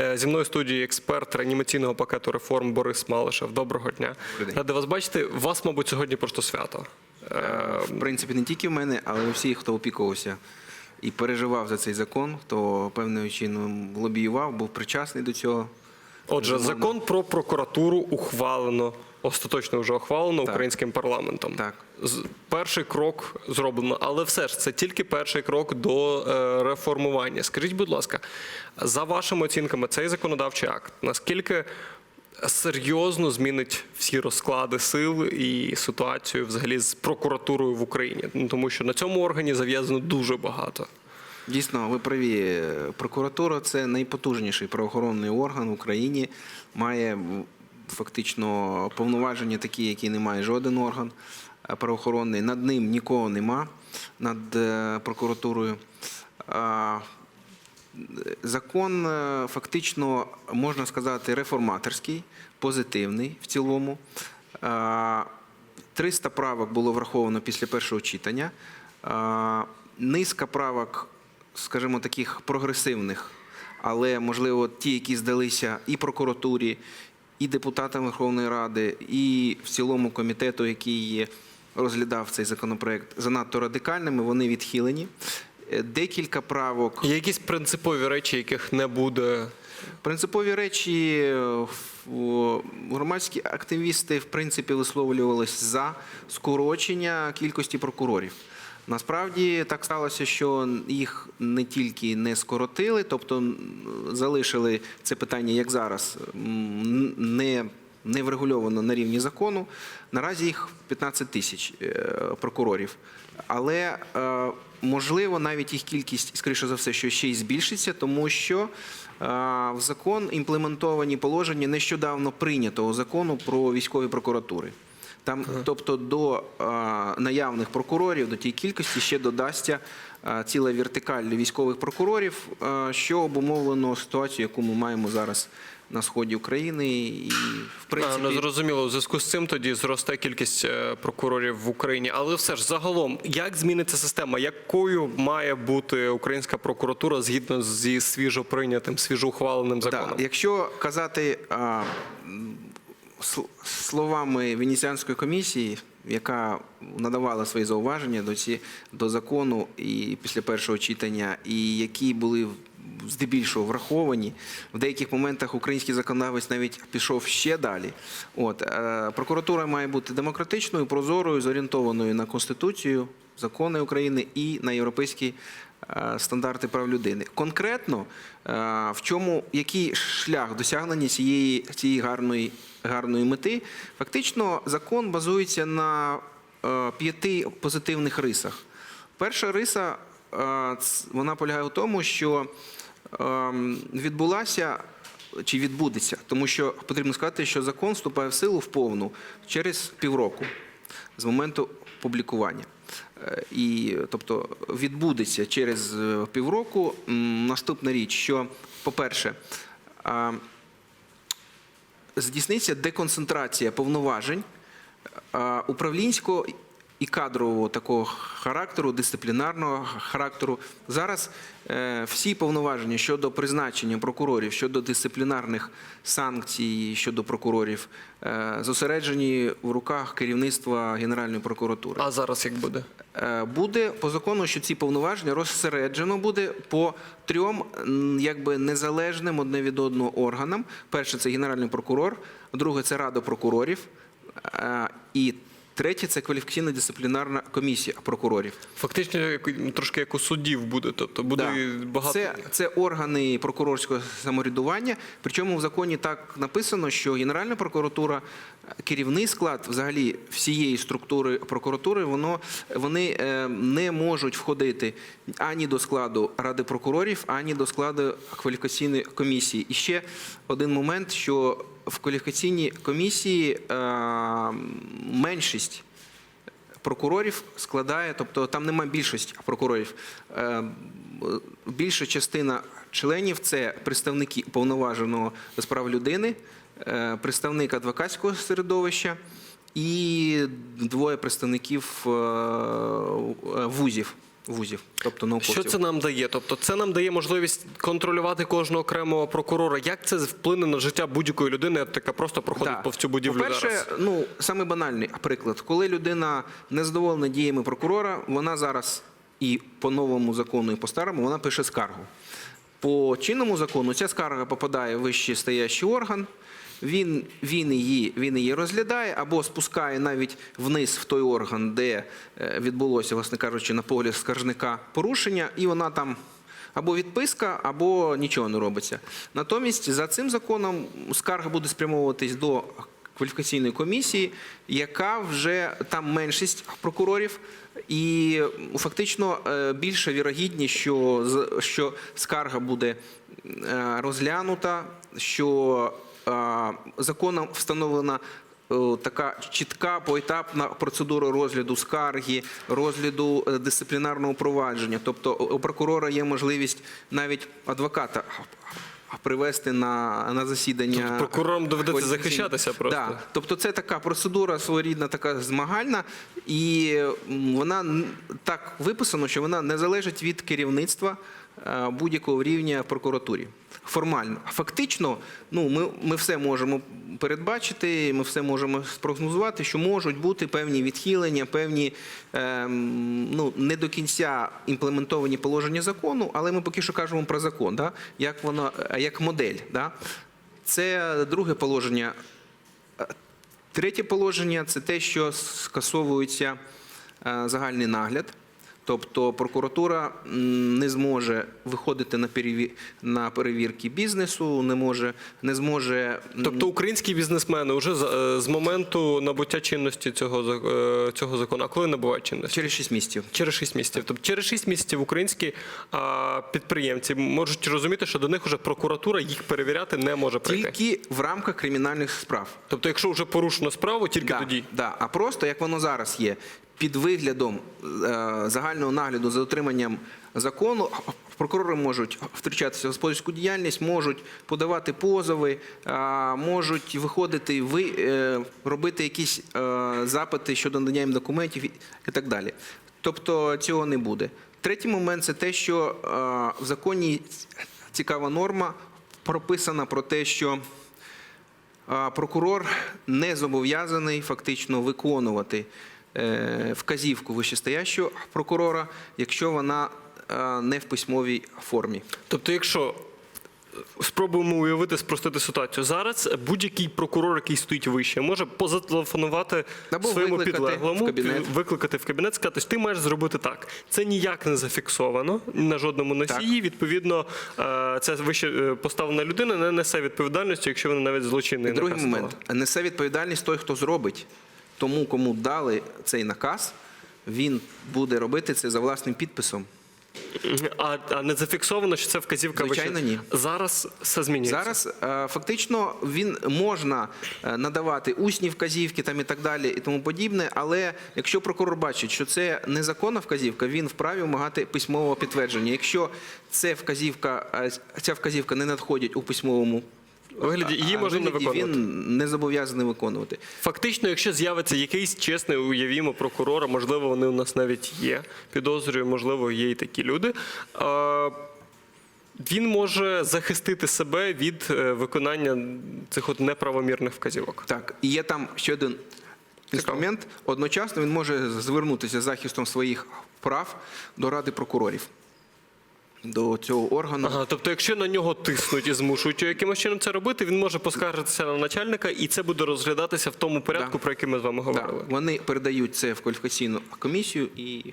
Е, Зі мною в студії експерт реанімаційного пакету реформ Борис Малишев. Доброго дня. Ради. Вас бачити. У Вас, мабуть, сьогодні просто свято. Е, В принципі, не тільки в мене, але у всіх, хто опікувався і переживав за цей закон, хто певною чином лобіював, був причасний до цього. Отже, закон про прокуратуру ухвалено. Остаточно вже ухвалено Так. українським парламентом. Так. Перший крок зроблено, але все ж це тільки перший крок до е, реформування. Скажіть, будь ласка, за вашими оцінками, цей законодавчий акт наскільки серйозно змінить всі розклади сил і ситуацію взагалі з прокуратурою в Україні? Ну, тому що на цьому органі зав'язано дуже багато. Дійсно, ви праві. Прокуратура це найпотужніший правоохоронний орган в Україні. Має фактично повноваження такі, які не має жоден орган е, правоохоронний. Над ним нікого нема, над е, прокуратурою. Закон е, фактично можна сказати реформаторський, позитивний в цілому. Е, 300 правок було враховано після першого читання. Низка правок, скажімо, таких прогресивних, але можливо ті, які здалися і прокуратурі, і депутатам Верховної Ради, і в цілому комітету, який розглядав цей законопроект, занадто радикальними, вони відхилені. Е, Декілька правок Є якісь принципові речі, яких не буде. Принципові речі е, громадські активісти в принципі висловлювалися за скорочення кількості прокурорів. Насправді так сталося, що їх не тільки не скоротили, тобто залишили це питання, як зараз, не, не врегульовано на рівні закону. Наразі їх 15 тисяч е, прокурорів. Але е, можливо навіть їх кількість, скоріше за все, що ще й збільшиться, тому що е, в закон імплементовані положення нещодавно прийнятого закону про військові прокуратури. Там, тобто, до наявних прокурорів, до тієї кількості ще додасться ціла вертикаль військових прокурорів, що обумовлено ситуацією, яку ми маємо зараз на сході України, і в принципі А, ну, зрозуміло, у зв'язку з цим тоді зросте кількість е, прокурорів в Україні. Але все ж загалом, як зміниться система? Якою має бути українська прокуратура згідно зі свіжо прийнятим, свіжо ухваленим законом? Да, якщо казати словами Венеціанської комісії, яка надавала свої зауваження до, ці, до закону і після першого читання, і які були здебільшого враховані, в деяких моментах український законодавець навіть пішов ще далі. От, е, прокуратура має бути демократичною, прозорою, зорієнтованою на Конституцію, закони України і на європейські стандарти прав людини. Конкретно е, в чому який шлях досягнення цієї, цієї гарної, гарної мети? Фактично, закон базується на е, п'яти позитивних рисах. Перша риса е, вона полягає в тому, що ем, відбулася чи відбудеться, тому що потрібно сказати, що закон вступає в силу в повну через півроку з моменту публікування. Е, І, тобто, відбудеться через е, півроку. Наступна річ, що, по-перше, здійсниться деконцентрація повноважень управлінського і кадрового такого характеру, дисциплінарного характеру. Зараз е, всі повноваження щодо призначення прокурорів, щодо дисциплінарних санкцій щодо прокурорів зосереджені в руках керівництва Генеральної прокуратури. А зараз як буде? Е, буде по закону, що ці повноваження розсереджено буде по трьом якби незалежним одне від одного органам. Перше це генеральний прокурор, друге це рада прокурорів, е, і третє це кваліфікаційна дисциплінарна комісія прокурорів. Фактично, трошки як у судів буде. Тобто буде Да. багато. Це, це органи прокурорського самоврядування. Причому в законі так написано, що Генеральна прокуратура, керівний склад взагалі всієї структури прокуратури, воно вони е, не можуть входити ані до складу ради прокурорів, ані до складу кваліфікаційної комісії. І ще один момент, що в кваліфікаційній комісії е, меншість прокурорів складає, тобто там немає більшості прокурорів. Е, Більша частина членів це представники уповноваженого з прав людини, представник адвокатського середовища і двоє представників е, вузів вузів, тобто науковців. Що це нам дає? Тобто, це нам дає можливість контролювати кожного окремого прокурора. Як це вплине на життя будь-якої людини, яка просто проходить Да. по цю будівлю По-перше, зараз? ну саме банальний приклад, коли людина не задоволена діями прокурора, вона зараз і по новому закону, і по старому вона пише скаргу. По чинному закону ця скарга попадає в вищий стоящий орган. Він, він, її, він її розглядає або спускає навіть вниз в той орган, де е, відбулося, власне кажучи, на погляд скаржника порушення, і вона там або відписка, або нічого не робиться. Натомість за цим законом скарга буде спрямовуватись до кваліфікаційної комісії, яка вже там меншість прокурорів, і фактично е, більша вірогідність, що, що скарга буде е, розглянута, що законом встановлена е, така чітка поетапна процедура розгляду скарги, розгляду е, дисциплінарного провадження. Тобто у прокурора є можливість навіть адвоката привести на, на засідання. Тобто прокурорам доведеться захищатися просто? Да. Тобто це така процедура своєрідна, така змагальна, і вона так виписано, що вона не залежить від керівництва е, будь-якого рівня в прокуратурі. Формально. Фактично, ну, ми, ми все можемо передбачити, ми все можемо спрогнозувати, що можуть бути певні відхилення, певні ем, ну, не до кінця імплементовані положення закону, але ми поки що кажемо про закон, да? як, воно, е, як модель. Да? Це друге положення Третє положення це те, що скасовується е, загальний нагляд. Тобто прокуратура не зможе виходити на переві- на перевірки бізнесу, не може не зможе Тобто українські бізнесмени вже з, е, з моменту набуття чинності цього, е, цього закону, а коли набувають чинності? через 6 місяців. Через 6 місяців. Тобто через 6 місяців українські а, підприємці можуть розуміти, що до них вже прокуратура їх перевіряти не може прийти. Тільки в рамках кримінальних справ. Тобто, якщо вже порушено справу, тільки Да, тоді. да. А просто як воно зараз є, під виглядом е, загального нагляду за дотриманням закону, прокурори можуть втручатися в господарську діяльність, можуть подавати позови, можуть виходити, е, робити якісь е, запити щодо надання їм документів і так далі. Тобто цього не буде. Третій момент це те, що в законі цікава норма прописана про те, що прокурор не зобов'язаний фактично виконувати вказівку вищестоящого прокурора, якщо вона е, не в письмовій формі. Тобто, якщо е, спробуємо уявити, спростити ситуацію, зараз будь-який прокурор, який стоїть вище, може позателефонувати Або своєму викликати підлеглому, в кабінет. викликати в кабінет, сказати, що ти маєш зробити так. Це ніяк не зафіксовано на жодному носії. Відповідно, е, ця вище е, поставлена людина не несе відповідальності, якщо вона навіть злочинний Другий момент несе відповідальність той, хто зробить. Тому, кому дали цей наказ, він буде робити це за власним підписом. А, а не зафіксовано, що це вказівка Звичайно, ні. Зараз все змінюється. Зараз е, фактично він можна е, надавати усні вказівки там і так далі, і тому подібне. Але якщо прокурор бачить, що це незаконна вказівка, він вправі вимагати письмового підтвердження. Якщо це вказівка, е, ця вказівка не надходить у письмовому Вигляді її а, можна не вигляді, виконувати. Він не зобов'язаний виконувати. Фактично, якщо з'явиться якийсь чесний, уявімо, прокурора, можливо, вони у нас навіть є. Підозрюю, можливо, є і такі люди. е, Він може захистити себе від е, виконання цих от неправомірних вказівок. Так, і є там ще один інструмент. Одночасно він може звернутися з захистом своїх прав до Ради прокурорів. До цього органу. Ага, тобто, якщо на нього тиснуть і змушують його якимось чином це робити, він може поскаржитися на начальника, і це буде розглядатися в тому порядку, Да. про який ми з вами Да, говорили. вони передають це в кваліфікаційну комісію і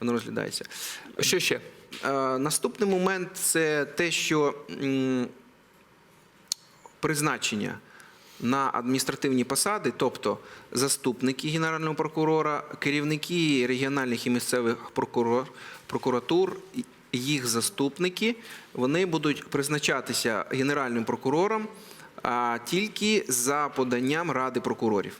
воно розглядається. Що ще? Е, наступний момент це те, що призначення на адміністративні посади, тобто заступники генерального прокурора, керівники регіональних і місцевих прокурор, прокуратур, їх заступники, вони будуть призначатися генеральним прокурором тільки за поданням Ради прокурорів.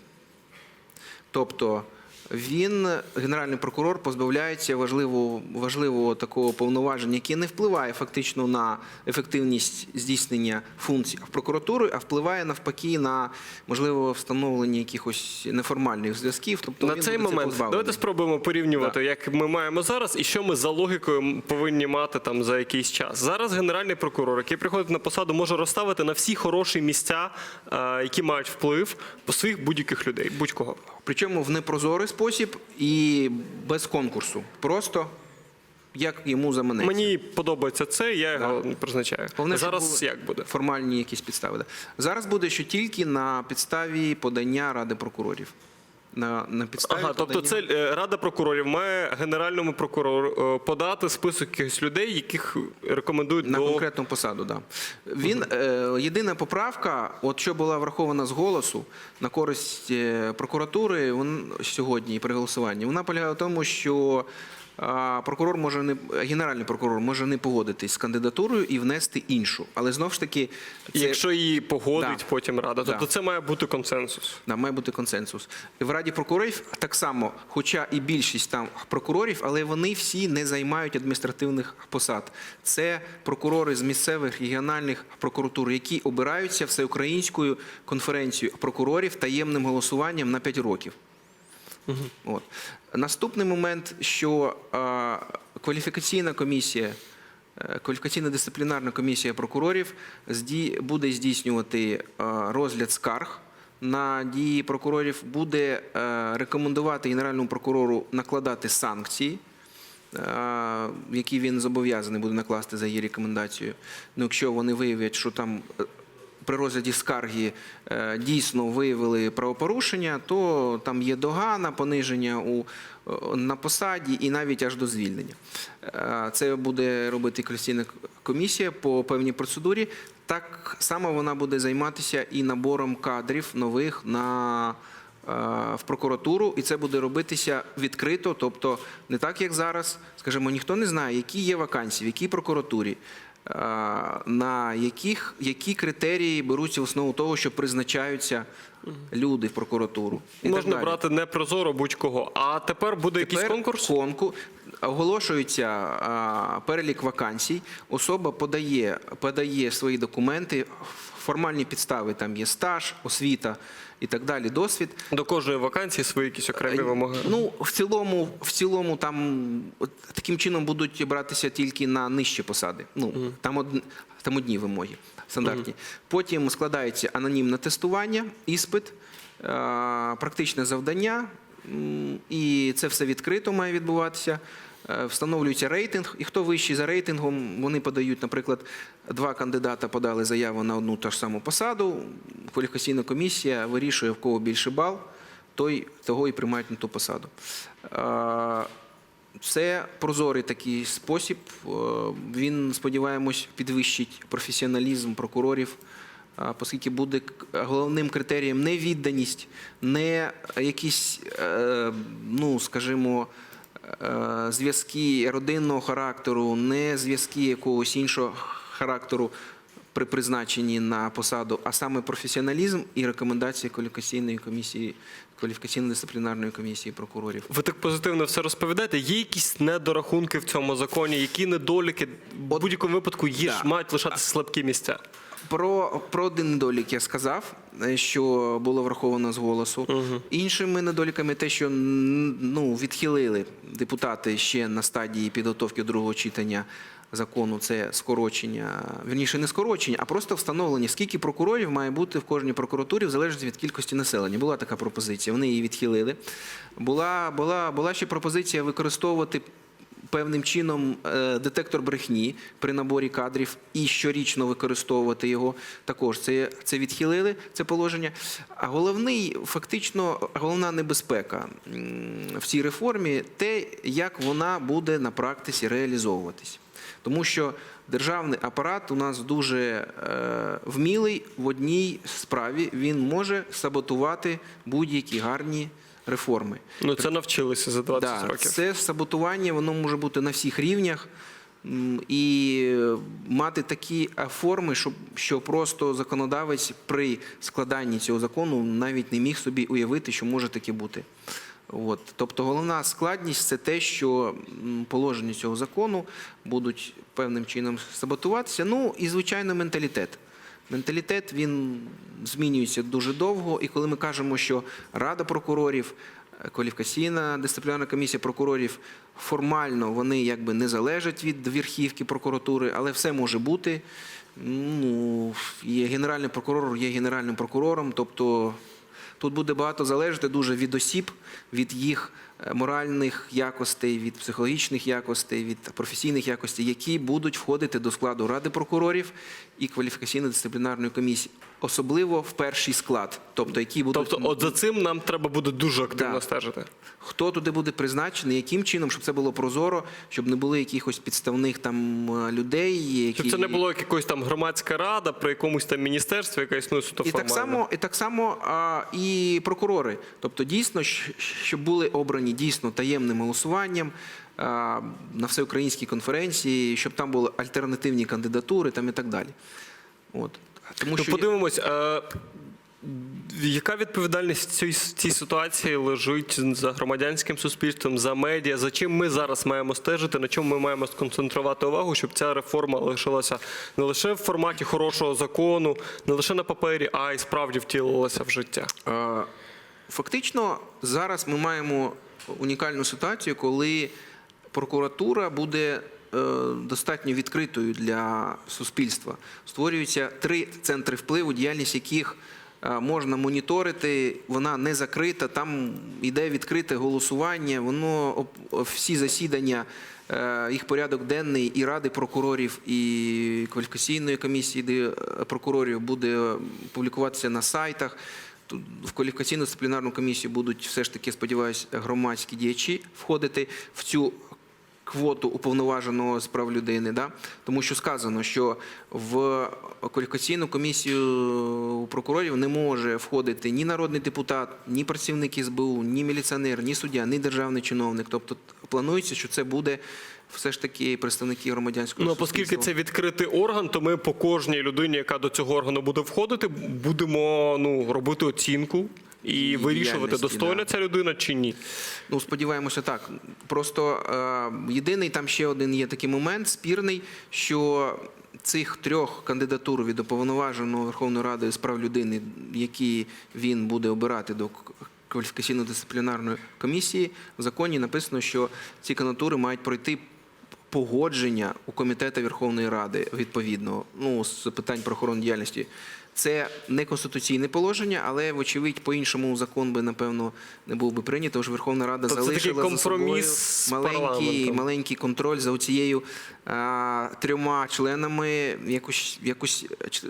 Тобто він, генеральний прокурор, позбавляється важливого, важливого такого повноваження, яке не впливає фактично на ефективність здійснення функцій прокуратури, а впливає навпаки на можливо встановлення якихось неформальних зв'язків. Тобто На цей момент позбавлений. давайте спробуємо порівнювати, як ми маємо зараз, і що ми за логікою повинні мати там за якийсь час. Зараз генеральний прокурор, який приходить на посаду, може розставити на всі хороші місця, е, які мають вплив по своїх будь-яких людей, будь-кого. Причому в непрозорий спосіб і без конкурсу. Просто як йому заманеться. Мені подобається це, я його призначаю. Головне, зараз як буде? Формальні якісь підстави. Да. Зараз буде, що тільки на підставі подання Ради прокурорів. На, на підставі Ага, тобто це е, Рада прокурорів має генеральному прокурору е, подати список якихось людей, яких рекомендують На до конкретну посаду, да. Він е, єдина поправка, от що була врахована з голосу на користь е, прокуратури він сьогодні при голосуванні, вона полягає в тому, що прокурор може не генеральний прокурор може не погодитись з кандидатурою і внести іншу. Але знов ж таки, це якщо її погодить Да. потім рада. Тобто Да. це має бути консенсус. Да, має бути консенсус. І в Раді прокурорів так само, хоча і більшість там прокурорів, але вони всі не займають адміністративних посад. Це прокурори з місцевих регіональних прокуратур, які обираються всеукраїнською конференцією прокурорів таємним голосуванням на 5 років. От. Наступний момент, що а, кваліфікаційна комісія, е, кваліфікаційна дисциплінарна комісія прокурорів зді, буде здійснювати а, розгляд скарг на дії прокурорів, буде е, рекомендувати генеральному прокурору накладати санкції. е, Які він зобов'язаний буде накласти за її рекомендацією. Ну, якщо вони виявлять, що там е, при розгляді скарги е, дійсно виявили правопорушення, то там є догана, пониження у, е, на посаді і навіть аж до звільнення. Е, Це буде робити Конституційна комісія по певній процедурі. Так само вона буде займатися і набором кадрів нових на в прокуратуру, і це буде робитися відкрито, тобто не так, як зараз, скажімо, ніхто не знає, які є вакансії, в якій прокуратурі, на яких, які критерії беруться в основу того, що призначаються люди в прокуратуру. І так Можна далі. брати не прозоро будь-кого. А тепер буде якийсь Тепер конкурс? конку- Оголошується а, перелік вакансій. Особа подає, подає свої документи, формальні підстави там є стаж, освіта і так далі, досвід. До кожної вакансії свої якісь окремі вимоги. Ну, в цілому, в цілому там от таким чином будуть братися тільки на нижчі посади. Ну, там, од, там одні вимоги стандартні. Потім складається анонімне тестування, іспит, е, практичне завдання, і це все відкрито має відбуватися. Е, Встановлюється рейтинг, і хто вищий за рейтингом, вони подають, наприклад, два кандидата подали заяву на одну та ж саму посаду. Кваліфікаційна комісія вирішує, в кого більше бал той того і приймають на ту посаду. Е, Це прозорий такий спосіб. Е, Він, сподіваємось, підвищить професіоналізм прокурорів, оскільки буде головним критерієм не відданість, не якісь, ну, скажімо, зв'язки родинного характеру, не зв'язки якогось іншого характеру при призначенні на посаду, а саме професіоналізм і рекомендації кваліфікаційної комісії, кваліфікаційно-дисциплінарної комісії прокурорів. Ви так позитивно все розповідаєте. Є якісь недорахунки в цьому законі, які недоліки в будь-якому випадку є ж Да. мають лишатися слабкі місця. Про, про один недолік я сказав, е, що було враховано з голосу. Іншими недоліками те, що ну, відхилили депутати ще на стадії підготовки другого читання закону, це скорочення, вірніше не скорочення, а просто встановлення, скільки прокурорів має бути в кожній прокуратурі в залежності від кількості населення. Була така пропозиція, вони її відхилили. Була, була, була ще пропозиція використовувати певним чином е, детектор брехні при наборі кадрів і щорічно використовувати його. Також це, це відхилили, це положення. А головний, фактично, головна небезпека в цій реформі те, як вона буде на практиці реалізовуватись. Тому що державний апарат у нас дуже е, вмілий в одній справі. Він може саботувати будь-які гарні реформи. Ну це навчилися за 20 Да, років. це саботування, воно може бути на всіх рівнях і мати такі форми, щоб що просто законодавець при складанні цього закону навіть не міг собі уявити, що може таке бути. От. Тобто головна складність це те, що положення цього закону будуть певним чином саботуватися. Ну і звичайно менталітет. Менталітет він змінюється дуже довго, і коли ми кажемо, що Рада прокурорів, кваліфікаційна дисциплінарна комісія прокурорів формально вони якби не залежать від верхівки прокуратури, але все може бути. Ну, є генеральний прокурор, є генеральним прокурором, тобто Тут буде багато залежати дуже від осіб, від їх моральних якостей, від психологічних якостей, від професійних якостей, які будуть входити до складу Ради прокурорів і кваліфікаційно-дисциплінарної комісії, особливо в перший склад, тобто які будуть Тобто, от за цим нам треба буде дуже активно Да. стежити. хто туди буде призначений, яким чином, щоб це було прозоро, щоб не було якихось підставних там е, людей, які Щоб це не було як якась там громадська рада при якомусь там міністерстві, яка існує суто І так само, і так само а, і прокурори. Тобто, дійсно, щоб були обрані дійсно таємним голосуванням на всеукраїнській конференції, щоб там були альтернативні кандидатури там і так далі. От. Тому що подивимось, е, яка відповідальність цій, цій ситуації лежить за громадянським суспільством, за медіа, за чим ми зараз маємо стежити, на чому ми маємо сконцентрувати увагу, щоб ця реформа лишилася не лише в форматі хорошого закону, не лише на папері, а й справді втілилася в життя. Е, Фактично, зараз ми маємо унікальну ситуацію, коли прокуратура буде е, достатньо відкритою для суспільства. Створюються три центри впливу, діяльність яких е, можна моніторити, вона не закрита, там йде відкрите голосування, воно всі засідання. е, Їх порядок денний і ради прокурорів, і кваліфікаційної комісії прокурорів буде публікуватися на сайтах. В кваліфікаційну дисциплінарну комісію будуть все ж таки, сподіваюся, громадські діячі входити в цю квоту уповноваженого з прав людини. Да? Тому що сказано, що в кваліфікаційну комісію прокурорів не може входити ні народний депутат, ні працівник СБУ, ні міліціонер, ні суддя, ні державний чиновник. Тобто планується, що це буде все ж таки представники громадянського Ну, оскільки це відкритий орган, то ми по кожній людині, яка до цього органу буде входити, будемо ну, робити оцінку і Її вирішувати, достойна да. ця людина чи ні. Ну, сподіваємося, так. Просто е, єдиний там ще один є такий момент спірний, що цих трьох кандидатур від уповноваженого Верховної Ради з прав людини, які він буде обирати до кваліфікаційно-дисциплінарної комісії, в законі написано, що ці кандидатури мають пройти погодження у комітету Верховної Ради відповідно ну, з питань правоохоронної діяльності. Це не конституційне положення, але вочевидь по-іншому закон би напевно не був би прийнятий, що Верховна Рада Тобто залишила за собою маленький, маленький контроль за оцією а, трьома членами. Якось е,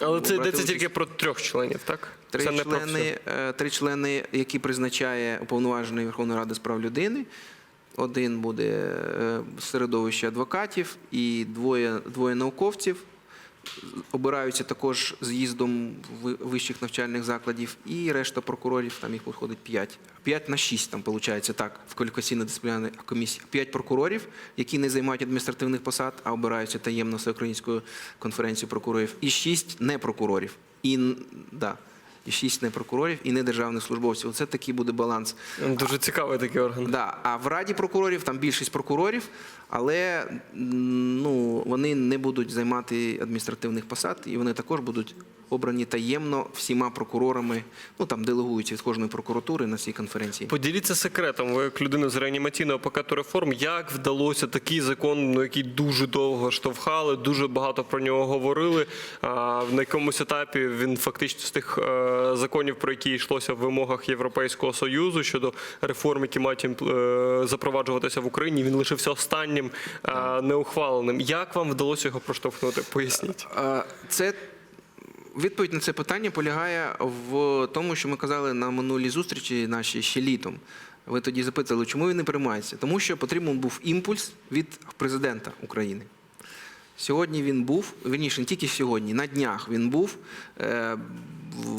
Але це йдеться тільки про трьох членів, так? Три це члени, е, три члени, які призначає уповноважений Верховної Ради з прав людини. Один буде е, з середовища адвокатів і двоє, двоє науковців. Обираються також з'їздом вищих навчальних закладів, і решта прокурорів, там їх виходить 5. 5 на 6, там виходить так, в кваліфікаційно-дисциплінарній комісії. 5 прокурорів, які не займають адміністративних посад, а обираються таємно всеукраїнською конференцією прокурорів, і 6 не прокурорів. І, да, і 6 не прокурорів, і не державних службовців. Це такий буде баланс. Дуже цікавий такий орган. Да, а в Раді прокурорів там більшість прокурорів, але ну, вони не будуть займати адміністративних посад, і вони також будуть обрані таємно всіма прокурорами, ну там делегуються від кожної прокуратури на цій конференції. Поділіться секретом, ви як людина з реанімаційного пакету реформ, як вдалося такий закон, ну, який дуже довго штовхали, дуже багато про нього говорили. А на якомусь етапі він фактично з тих е, законів, про які йшлося в вимогах Європейського союзу щодо реформ, які мають е, запроваджуватися в Україні, він лишився останнім е, неухваленим. Як вам вдалося його проштовхнути? Поясніть. Е, Це відповідь на це питання полягає в тому, що ми казали на минулій зустрічі нашій ще літом. Ви тоді запитали, чому він не приймається? Тому що потрібен був імпульс від президента України. Сьогодні він був, вірніше, не тільки сьогодні, на днях він був. Е,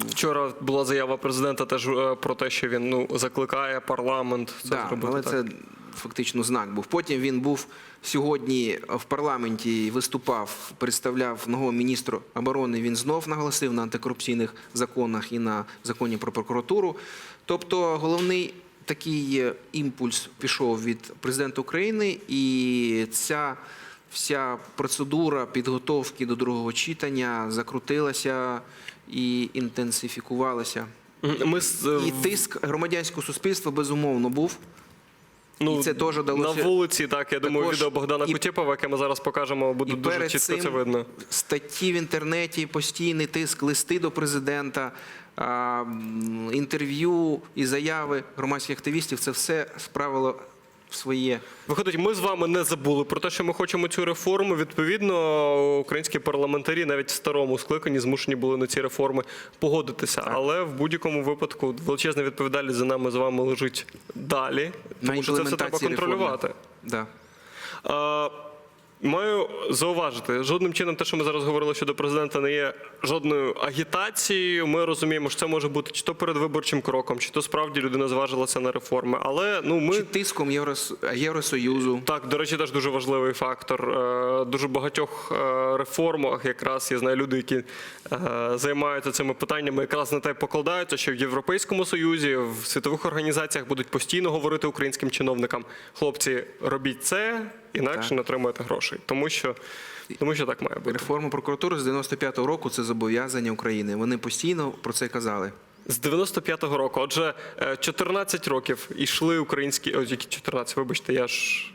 Вчора була заява президента теж е, про те, що він ну закликає парламент це Да, зробити. але так. це фактично знак був. Потім він був сьогодні в парламенті, виступав, представляв нового міністра оборони. Він знов наголосив на антикорупційних законах і на законі про прокуратуру. Тобто головний такий е, імпульс пішов від президента України, і ця вся процедура підготовки до другого читання закрутилася і інтенсифікувалася. Ми І тиск громадянського суспільства безумовно був. Ну, і це теж далося- на вулиці. Так я думаю, відео Богдана і- Кутєпова, яке ми зараз покажемо, буде І дуже перед чітко цим це видно. Статті в інтернеті, постійний тиск, листи до президента, інтерв'ю і заяви громадських активістів це все справило своє. Виходить, ми з вами не забули про те, що ми хочемо цю реформу. Відповідно, українські парламентарі навіть в старому скликанні змушені були на ці реформи погодитися. Але в будь-якому випадку величезна відповідальність за нами з вами лежить далі, тому що це все треба контролювати. Да. Маю зауважити, жодним чином те, що ми зараз говорили щодо президента, не є жодною агітацією. Ми розуміємо, що це може бути чи то передвиборчим кроком, чи то справді людина зважилася на реформи. Але ну ми Чи тиском Єврос... Євросоюзу. так, до речі, теж дуже важливий фактор. Е, Дуже багатьох е, реформах якраз я знаю люди, які е, займаються цими питаннями, якраз на те покладаються, що в Європейському Союзі, в світових організаціях будуть постійно говорити українським чиновникам: хлопці, робіть це, інакше Так. не отримуєте грошей. Тому що, тому що так має бути. Реформа прокуратури з 95-го року це зобов'язання України. Вони постійно про це казали. З 95-го року. Отже, е, 14 років йшли українські. Ось які 14, вибачте, я ж.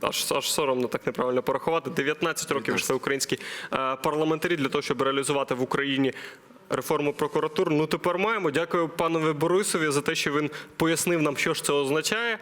Аж, аж соромно так неправильно порахувати. 19 років йшли українські е, парламентарі для того, щоб реалізувати в Україні реформу прокуратур. Ну тепер маємо. Дякую панові Борисові за те, що він пояснив нам, що ж це означає.